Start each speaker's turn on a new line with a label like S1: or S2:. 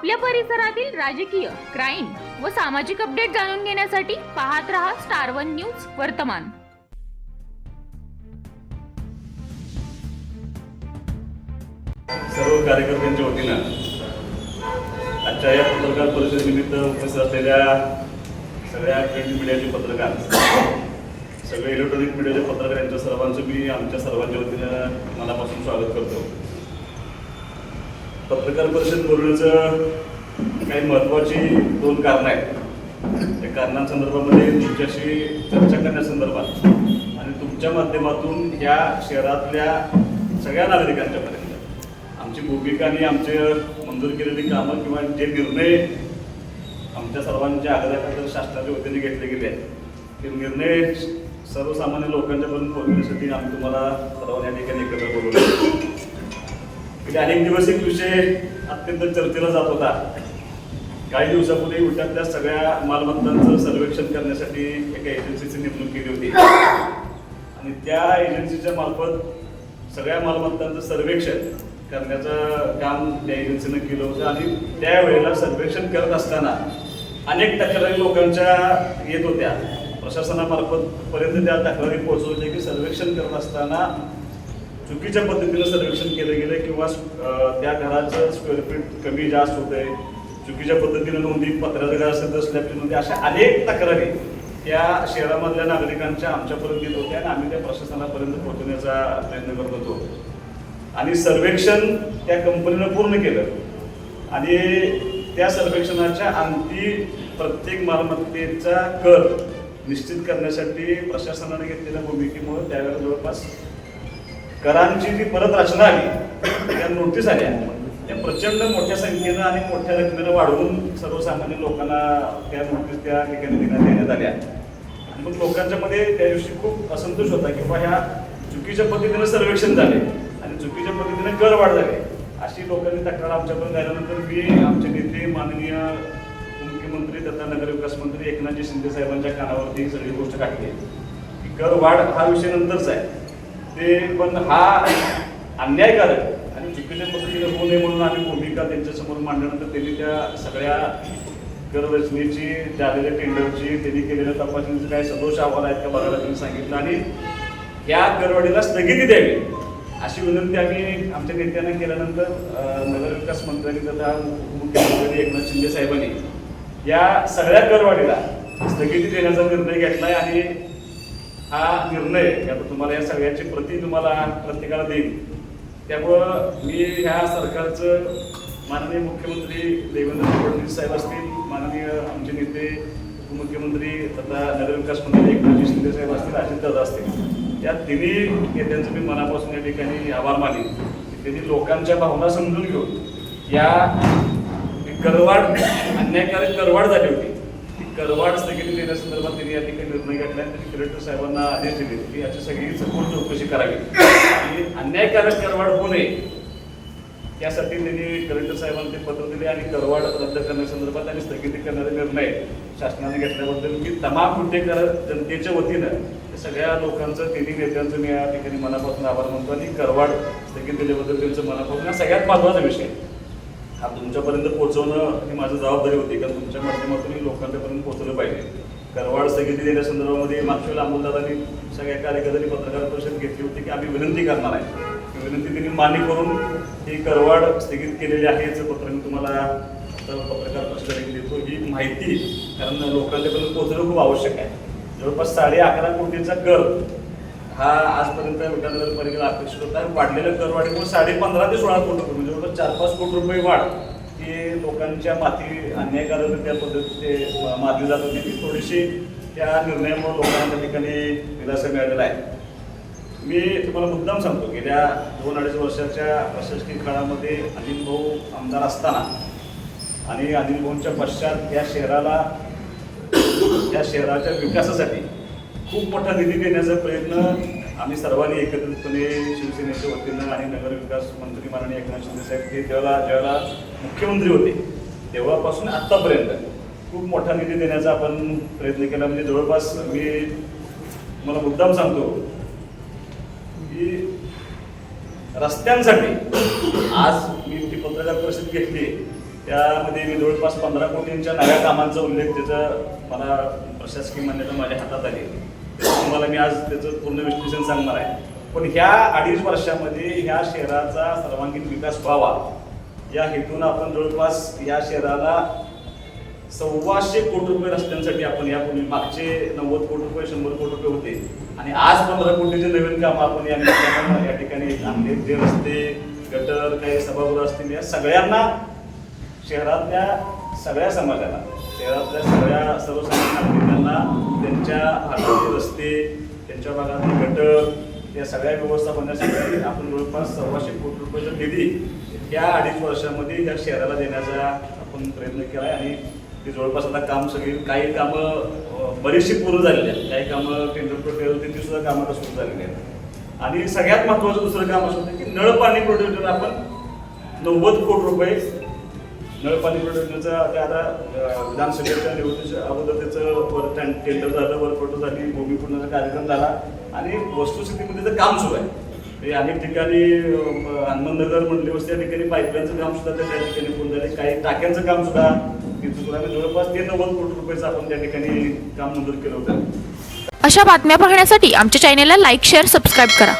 S1: आपल्या परिसरातील राजकीय क्राईम व सामाजिक अपडेट जाणून घेण्यासाठी पाहत रहा स्टार वन न्यूज वर्तमान.
S2: सर्व कार्यकर्त्यांच्या वतीनं आजच्या या पत्रकार परिषदेनिमित्त उपस्थित असलेल्या सगळ्या प्रिंट मीडियाचे पत्रकार सगळे इलेक्ट्रॉनिक मीडियाचे पत्रकार यांच्या सर्वांचं मी आमच्या सर्वांच्या वतीनं मनापासून स्वागत करतो. पत्रकार परिषद बोलण्याचं काही महत्त्वाची दोन कारणं आहेत. त्या कारणांसंदर्भामध्ये तुमच्याशी चर्चा करण्यासंदर्भात आणि तुमच्या माध्यमातून या शहरातल्या सगळ्या नागरिकांच्यापर्यंत आमची भूमिका आणि आमचे मंजूर केलेली कामं किंवा जे निर्णय आमच्या सर्वांच्या आग्रहाखातर शासनाच्या वतीने घेतले गेले आहेत ते निर्णय सर्वसामान्य लोकांच्यापर्यंत पोहोचण्यासाठी आम्ही तुम्हाला सर्वांना या ठिकाणी एकत्र बोलवलं गेले अनेक दिवस एक विषय अत्यंत चर्चेला जात होता. काही दिवसापूर्वी उलट्यातल्या सगळ्या मालमत्तांचं सर्वेक्षण करण्यासाठी एका एजन्सीची नेमणूक केली होती. आणि त्या एजन्सीच्या मार्फत सगळ्या मालमत्तांचं सर्वेक्षण करण्याचं काम त्या एजन्सीनं केलं होतं. आणि त्यावेळेला सर्वेक्षण करत असताना अनेक तक्रारी लोकांच्या येत होत्या. प्रशासनामार्फत पर्यंत त्या तक्रारी पोहोचवल्या की सर्वेक्षण करत असताना चुकीच्या पद्धतीनं सर्वेक्षण केलं गेलं किंवा त्या घराचं स्क्वेअर फीट कमी जास्त होतंय. चुकीच्या पद्धतीनं नोंदी पत्राचं घर असेल तर स्लॅबची अशा अनेक तक्रारी त्या शहरामधल्या नागरिकांच्या आमच्यापर्यंत येत होत्या आणि आम्ही त्या प्रशासनापर्यंत पोहोचवण्याचा प्रयत्न करत होतो. आणि सर्वेक्षण त्या कंपनीनं पूर्ण केलं. आणि त्या सर्वेक्षणाच्या अंती प्रत्येक मालमत्तेचा कर निश्चित करण्यासाठी प्रशासनाने घेतलेल्या भूमिकेमुळे त्यावेळेला जवळपास करांची जी परत रचना आली त्या नोटीस आल्या. त्या प्रचंड मोठ्या संख्येनं आणि मोठ्या रकमेनं वाढवून सर्वसामान्य लोकांना त्या नोटीस त्या ठिकाणी देण्यात आल्या. आणि मग लोकांच्या मध्ये त्या दिवशी खूप असंतोष होता की ह्या चुकीच्या पद्धतीनं सर्वेक्षण झाले आणि चुकीच्या पद्धतीने कर वाढ झाले. अशी लोकांनी तक्रार आमच्याकडून झाल्यानंतर मी आमचे नेते माननीय मुख्यमंत्री तथा नगरविकास मंत्री एकनाथजी शिंदे साहेबांच्या कानावरती सगळी गोष्ट काढली की कर वाढ हा विषय नंतरच आहे. ते पण हा अन्यायकारक आणि चुकीच्या पद्धतीने होऊ नये म्हणून आम्ही भूमिका त्यांच्यासमोर मांडल्यानंतर त्यांनी त्या सगळ्या कर रचनेची झालेल्या टेंडरची त्यांनी केलेल्या तपासणीचे काय सदोष अहवाल आहेत का बघायला त्यांनी सांगितलं. आणि या करवाढीला स्थगिती द्यावी. अशी विनंती आम्ही आमच्या नेत्यांना केल्यानंतर नगरविकास मंत्र्यांनी तथा मुख्यमंत्री एकनाथ शिंदे साहेबांनी या सगळ्या करवाढीला स्थगिती देण्याचा निर्णय घेतला आहे आणि हा निर्णय आता तुम्हाला या सगळ्याची प्रती तुम्हाला प्रत्येकाला देईन. त्यामुळं मी ह्या सरकारचं माननीय मुख्यमंत्री देवेंद्र फडणवीस साहेब असतील माननीय आमचे नेते उपमुख्यमंत्री तथा नगरविकास मंत्री एकनाथजी शिंदे साहेब असतील अजितदादा असतील या तिन्ही नेत्यांचं मी मनापासून या ठिकाणी आभार मानेन. की त्यांनी लोकांच्या भावना समजून घेऊन या करवाड करवाढ अन्यायकारक करवाढ झाली होती. करवाड स्थगिती देण्यासंदर्भात त्यांनी या ठिकाणी निर्णय घेतला आणि त्यांनी कलेक्टर साहेबांना आदेश दिले. की याची सगळी सखोल चौकशी करावी. आणि अन्यायकारक करवाड होऊ नये त्यासाठी त्यांनी कलेक्टर साहेबांना ते पत्र दिले आणि करवाड रद्द करण्यासंदर्भात आणि स्थगिती करणारे निर्णय शासनाने घेतल्याबद्दल मी तमाम कुठेकर जनतेच्या वतीनं सगळ्या लोकांचं तिन्ही नेत्यांचं मी या ठिकाणी मनापासून आभार मानतो आणि करवाड स्थगित दिल्याबद्दल त्यांचं मनापासून हा सगळ्यात महत्त्वाचा विषय हा तुमच्यापर्यंत पोहोचवणं ही माझी जबाबदारी होती. कारण तुमच्या माध्यमातून लोकांच्यापर्यंत पोहोचलं पाहिजे. करवाड स्थगिती देण्यासंदर्भामध्ये मागच्या वेळेला अंमलदारांनी सगळ्या कार्यकर्त्यांनी पत्रकार परिषद घेतली होती की आम्ही विनंती करणार आहे. ती विनंती त्यांनी मान्य करून ही करवाड स्थगित केलेली आहे याचं पत्र मी तुम्हाला आता पत्रकार परिषदेने देतो. ही माहिती कारण लोकांच्यापर्यंत पोहोचणं खूप आवश्यक आहे. जवळपास साडे अकरा कोटींचा कर हा आजपर्यंत विठानगर पालिकेला अपेक्षित होता वाढलेल्या करवाढीमुळे साडे पंधरा ते सोळा कोटी रुपये म्हणजे जवळपास चार पाच कोटी रुपये वाढ ही लोकांच्या माती अन्यायकारक त्या पद्धतीने मारली जात होती. ती थोडीशी त्या निर्णयामुळे लोकांना त्या ठिकाणी दिलासा मिळालेला आहे. मी तुम्हाला मुद्दाम सांगतो गेल्या दोन अडीच वर्षाच्या प्रशासकीय काळामध्ये अनिल भाऊ आमदार असताना आणि अनिल भाऊंच्या पश्चात या शहराला या शहराच्या विकासासाठी खूप मोठा निधी देण्याचा प्रयत्न आम्ही सर्वांनी एकत्रितपणे शिवसेनेच्या वतीनं आणि नगर विकास मंत्री माननीय एकनाथ शिंदे साहेब ते ज्यावेळेला ज्यावेळेला मुख्यमंत्री होते तेव्हापासून आत्तापर्यंत खूप मोठा निधी देण्याचा आपण प्रयत्न केला. म्हणजे जवळपास मी मला मुद्दाम सांगतो की रस्त्यांसाठी आज मी ती पत्रकार परिषद घेतली. त्यामध्ये मी जवळपास पंधरा कोटींच्या नव्या कामांचा उल्लेख त्याचा मला प्रशासकीय मान्यता माझ्या हातात आली. तुम्हाला मी आज त्याचं पूर्ण विश्लेषण सांगणार आहे. पण ह्या अडीच वर्षामध्ये ह्या शहराचा सर्वांगीण विकास व्हावा या हेतून आपण जवळपास या शहराला सव्वाशे कोटी रुपये रस्त्यांसाठी आपण यापूर्वी मागचे नव्वद कोटी रुपये शंभर कोटी रुपये होते. आणि आज पंधरा कोटीचे नवीन कामं आपण या या ठिकाणी आणले जे रस्ते गटर काही सभागृह असतील या सगळ्यांना शहरातल्या सगळ्या समाजाला शहरातल्या सगळ्या सर्वसामान्य नागरिकांना त्यांच्या हातातले रस्ते त्यांच्या भागातले गटर या सगळ्या व्यवस्थापनासाठी आपण जवळपास सव्वाशे कोटी रुपयाचा निधी या अडीच वर्षामध्ये या शहराला देण्याचा आपण प्रयत्न केला आहे आणि ते जवळपास आता काम सगळी काही कामं बरीचशी पूर्ण झालेली आहेत. काही कामं टेंडर प्रोटेल होती ती सुद्धा कामं आता सुरू झालेली आहेत. आणि सगळ्यात महत्त्वाचं दुसरं काम असं होतं की नळ पाणी प्रोजेक्टवर आपण नव्वद कोटी रुपये नळपाणी योजनेचं ते आता विधानसभेच्या निवडणुकीच्या अगोदर त्याचं वर टेंडर झालं वरपट झाली भूमिपूजनाचा कार्यक्रम झाला आणि वस्तुस्थितीमध्ये त्याचं काम सुरू आहे. अनेक ठिकाणी हनुमाननगर म्हणले वस्ती त्या ठिकाणी पाईपलाईनचं काम सुद्धा त्या त्या ठिकाणी पूर्ण झाले. काही टाक्यांचं काम सुद्धा तिथं सुरू आहे जवळपास ते नव्वद कोटी रुपयाचं आपण त्या ठिकाणी काम मंजूर केलं होतं.
S1: अशा बातम्या पाहण्यासाठी आमच्या चॅनेलला लाईक शेअर सबस्क्राईब करा.